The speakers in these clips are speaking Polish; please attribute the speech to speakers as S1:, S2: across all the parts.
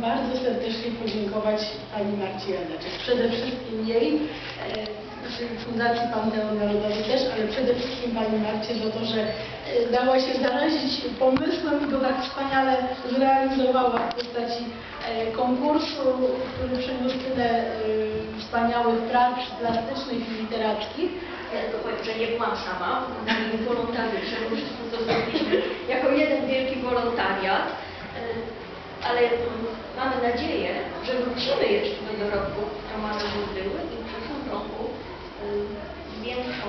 S1: Bardzo serdecznie podziękować Pani Marcie Janeczek. Przede wszystkim jej, e, znaczy Fundacji Panteon Narodowy też, ale przede wszystkim Pani Marcie za to, że e, dała się zarazić pomysłem i go tak wspaniale zrealizowała w postaci e, konkursu, który przyniósł tyle e, wspaniałych prac plastycznych i literackich.
S2: Ja tylko powiem, że nie byłam sama, nami wolontariusze, bo wszystko to zrobiliśmy jako jeden wielki wolontariat, E, ale mamy nadzieję, że wrócimy jeszcze do dorobku Romana Burdyły i w przyszłym roku z większą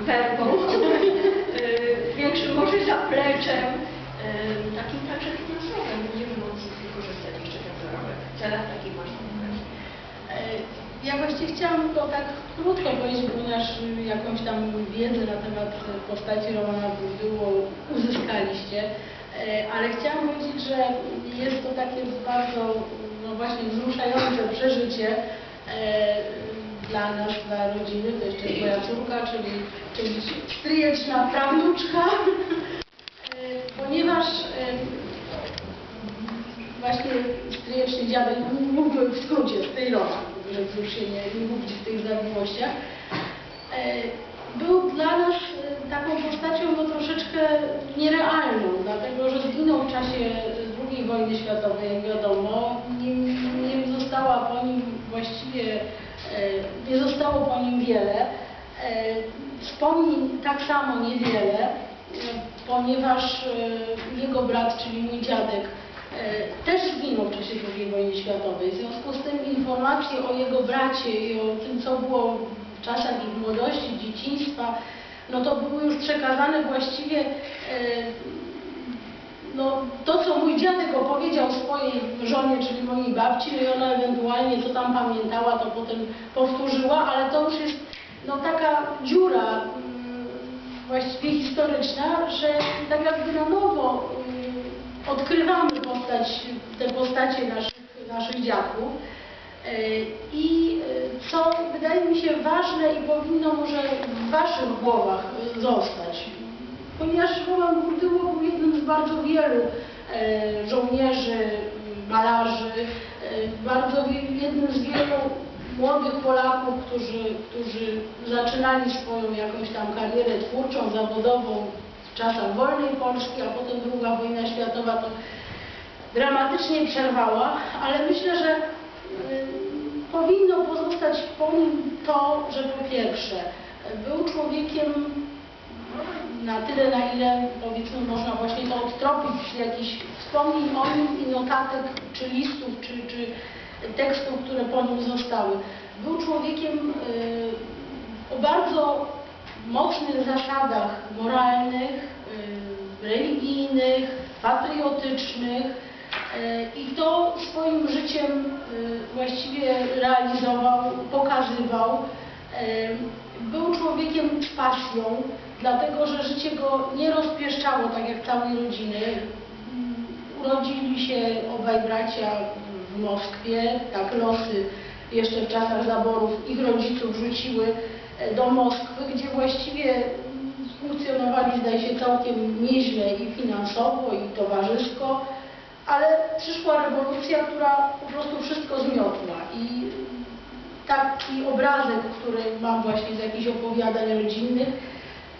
S2: werwą, e, z większym może zapleczem, e, takim także finansowym. Będziemy mogli wykorzystać jeszcze ten dorobek celach takich właśnie
S1: Ja właściwie chciałam tylko tak krótko powiedzieć, ponieważ y, jakąś tam wiedzę na temat y, postaci Romana Burdyło uzyskaliście, ale chciałam powiedzieć, że jest to takie bardzo no właśnie wzruszające przeżycie e, dla nas, dla rodziny, to jeszcze moja córka, czyli, czyli stryjeczna prawnuczka, e, ponieważ e, właśnie stryjeczny dziadek mógłby w skrócie, stryjlowa, żeby już się nie, nie gubić w tych zawiłościach, był dla nas taką postacią no, troszeczkę nierealną, dlatego że zginął w czasie wojny światowej, wiadomo, nie, nie została po nim właściwie, e, nie zostało po nim wiele. E, Wspomnień tak samo niewiele, e, ponieważ jego brat, czyli mój dziadek, też zginął w czasie II wojny światowej. W związku z tym informacje o jego bracie i o tym, co było w czasach ich młodości, dzieciństwa, no to były już przekazane właściwie no, to, co dziadek opowiedział swojej żonie, czyli mojej babci, no i ona ewentualnie co tam pamiętała, to potem powtórzyła, ale to już jest no, taka dziura mm, właściwie historyczna, że tak jakby na nowo mm, odkrywamy postać, te postacie naszych, naszych dziadków. E, I e, co wydaje mi się ważne i powinno może w Waszych głowach e, zostać, ponieważ Roman Burdyło był jednym z bardzo wielu żołnierzy, malarzy, e, bardzo jednym z wielu młodych Polaków, którzy, którzy zaczynali swoją jakąś tam karierę twórczą, zawodową w czasach wolnej Polski, a potem druga wojna światowa to dramatycznie przerwała, ale myślę, że y, powinno pozostać po nim to, że po pierwsze był człowiekiem na tyle, na ile powiedzmy można właśnie z jakichś wspomnień o nim i notatek, czy listów, czy, czy tekstów, które po nim zostały. Był człowiekiem y, o bardzo mocnych zasadach moralnych, y, religijnych, patriotycznych y, i to swoim życiem y, właściwie realizował, pokazywał. Y, Był człowiekiem z pasją, dlatego że życie go nie rozpieszczało tak jak całej rodziny. Urodzili się obaj bracia w Moskwie, tak losy jeszcze w czasach zaborów ich rodziców rzuciły e, do Moskwy, gdzie właściwie funkcjonowali zdaje się całkiem nieźle i finansowo i towarzysko, ale przyszła rewolucja, która po prostu wszystko zmiotła. I taki obrazek, który mam właśnie z jakichś opowiadań rodzinnych,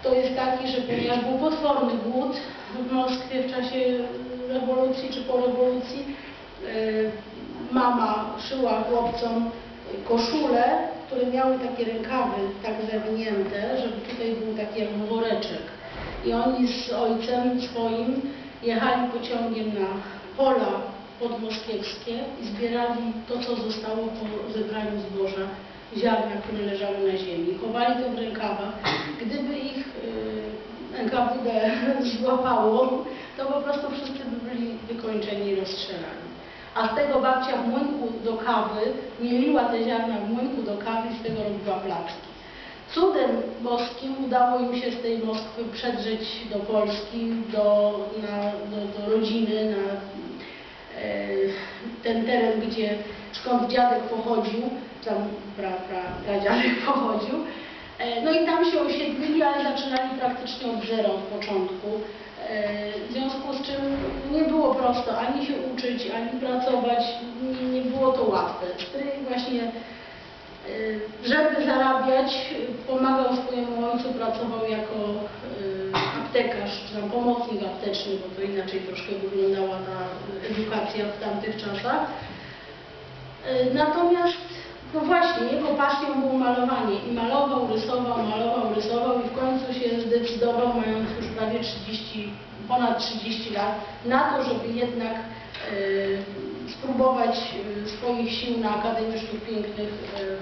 S1: to jest taki, że ponieważ był potworny głód w Moskwie w czasie rewolucji czy po rewolucji, e, mama szyła chłopcom koszule, które miały takie rękawy tak zawinięte, żeby tutaj był taki jak woreczek. I oni z ojcem swoim jechali pociągiem na pola podmoskiewskie i zbierali to, co zostało po zebraniu zboża, ziarna, które leżały na ziemi. Chowali to w rękawach. Gdyby ich NKWD złapało, to po prostu wszyscy by byli wykończeni i rozstrzelani. A z tego babcia w młynku do kawy mieliła te ziarna w młynku do kawy i z tego robiła placki. Cudem boskim udało im się z tej Moskwy przedrzeć do Polski, do, na, do, do rodziny, na e, ten teren, gdzie skąd dziadek pochodził, tam pra, pra, pochodził. E, No i tam się osiedlili, ale zaczynali praktycznie od zera od początku. E, W związku z czym nie było prosto ani się uczyć, ani pracować, nie, nie było to łatwe. Stryj właśnie, y, żeby zarabiać, pomagał swojemu ojcu, pracował jako aptekarz, czy tam pomocnik apteczny, bo to inaczej troszkę wyglądała ta edukacja w tamtych czasach. Natomiast, no właśnie, jego pasją było malowanie i malował, rysował, malował, rysował i w końcu się zdecydował, mając już prawie 30, ponad 30 lat, na to, żeby jednak y, spróbować y, swoich sił na Akademii Sztuk Pięknych y,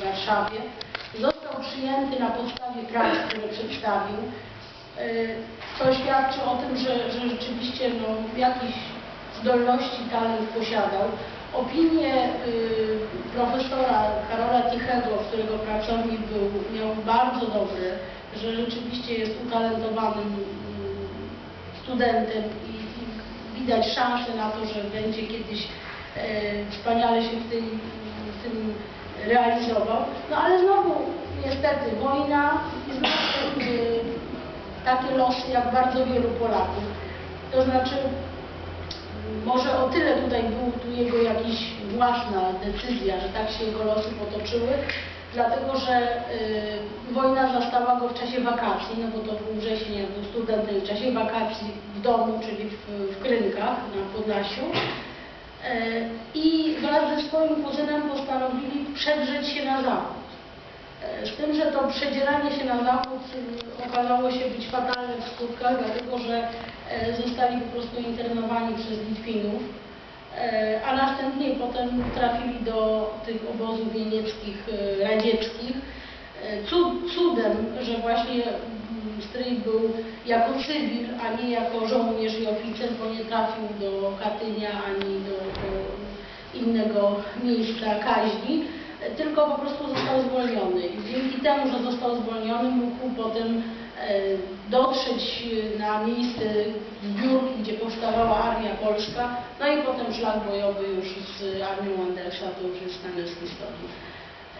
S1: w Warszawie. Został przyjęty na podstawie prac, które przedstawił. To świadczy o tym, że, że rzeczywiście no, jakiś zdolności, talent posiadał. Opinie y, profesora Karola Tichego, którego pracownik był, miał bardzo dobre, że rzeczywiście jest utalentowanym y, studentem i, i widać szansę na to, że będzie kiedyś y, wspaniale się w tym, w tym realizował. No ale znowu niestety wojna i znowu y, takie losy jak bardzo wielu Polaków. To znaczy może o tyle tutaj był tu jego jakaś własna decyzja, że tak się jego losy potoczyły, dlatego że y, wojna zastała go w czasie wakacji, no bo to był wrzesień, jak był studentem, w czasie wakacji w domu, czyli w, w Krynkach na Podlasiu. Y, I wraz ze swoim kuzynem postanowili przedrzeć się na zachód. E, Z tym, że to przedzieranie się na zachód y, okazało się być fatalne w skutkach, dlatego że zostali po prostu internowani przez Litwinów, e, a następnie potem trafili do tych obozów niemieckich, e, radzieckich. E, Cud, cudem, że właśnie mm, stryj był jako cywil, a nie jako żołnierz i oficer, bo nie trafił do Katynia ani do, innego miejsca kaźni tylko po prostu został zwolniony. Dzięki temu, że został zwolniony, mógł potem e, dotrzeć na miejsce zbiórki, gdzie powstawała Armia Polska, no i potem szlak bojowy już z Armią Andersa, to już jest koniec historii.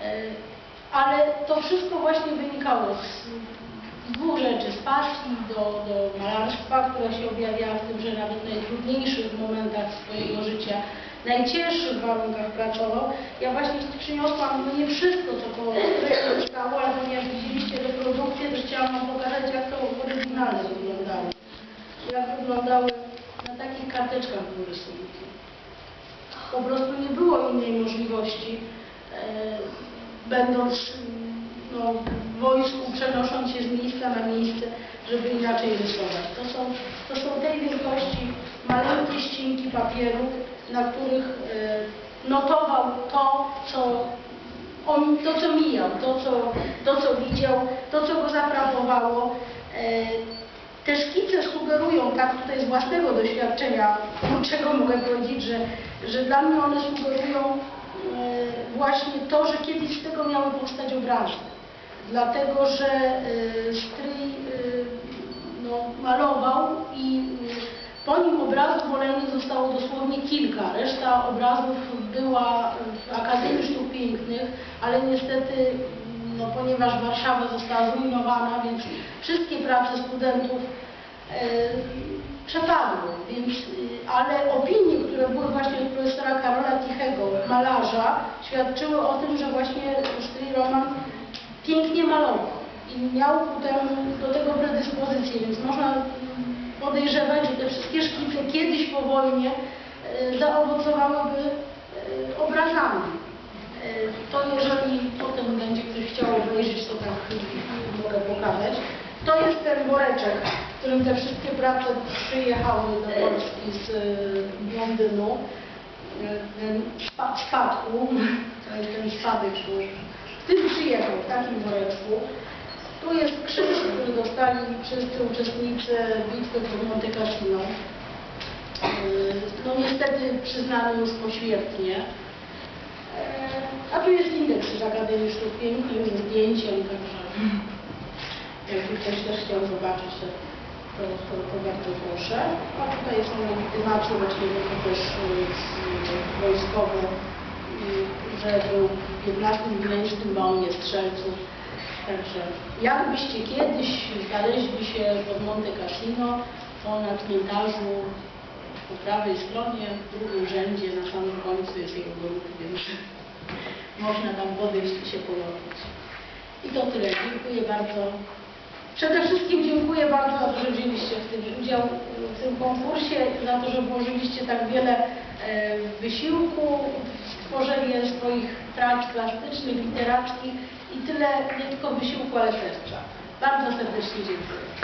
S1: E, Ale to wszystko właśnie wynikało z z dwóch rzeczy, z pasji do, do malarstwa, która się objawiała w tym, że nawet w najtrudniejszych momentach swojego życia, najcięższych warunkach pracował. Ja właśnie przyniosłam, no nie wszystko, co koło zostało, ale ponieważ widzieliście reprodukcję, to chciałam Wam pokazać, jak to oryginalnie wyglądało. Jak wyglądały, na takich karteczkach były rysunki. Po prostu nie było innej możliwości, e, będąc no, w wojsku, przenosząc się z miejsca na miejsce, żeby inaczej rysować. To są, to są tej wielkości maleńkie ścinki papieru, na których e, notował to, co on, to, co mijał, to co, to, co widział, to, co go zaprawowało. E, te szkice sugerują, tak tutaj z własnego doświadczenia twórczego mogę powiedzieć, że, że dla mnie one sugerują e, właśnie to, że kiedyś z tego miały powstać obrazy. Dlatego, że stryj no, malował i po nim obrazów olejnych zostało dosłownie kilka. Reszta obrazów była w Akademii Sztuk Pięknych, ale niestety, no, ponieważ Warszawa została zrujnowana, więc wszystkie prace studentów e, przepadły. Więc, e, ale opinie, które były właśnie od profesora Karola Tichego, malarza, świadczyły o tym, że właśnie stryj Roman pięknie malował i miał ku temu, do tego predyspozycję, więc można podejrzewać, że te wszystkie szkice kiedyś po wojnie e, zaowocowałyby e, obrazami. E, To jeżeli potem będzie ktoś chciał obejrzeć, to tak mogę pokazać. To jest ten woreczek, w którym te wszystkie prace przyjechały do Polski z Londynu. Ten spa- spadku, to jest ten spadek, który w tym przyjechał, w takim woreczku. Tu jest krzyż, który dostali wszyscy uczestnicy bitwy pod Monte Cassino. No niestety przyznany już pośmiertnie. Yy, A tu jest indeks z Akademii Sztuk Pięknych ze zdjęciem, także jakby ktoś też chciał zobaczyć, to, to, to, to bardzo proszę. A tutaj są legitymacje właśnie też z- wojskowe, yy, że był w 15 Wileńskim Bonie Strzelców. Także jakbyście kiedyś znaleźli się pod Monte Cassino, są na cmentarzu po prawej stronie, w drugim rzędzie, na samym końcu jest jego grób, więc można tam podejść i się pomodlić. I to tyle. Dziękuję bardzo. Przede wszystkim dziękuję bardzo za to, że wzięliście w tym udział w tym konkursie, za to, że włożyliście tak wiele e, wysiłku w stworzenie swoich prac plastycznych, literackich i tyle nie tylko wysiłku, ale serca. Bardzo serdecznie dziękuję.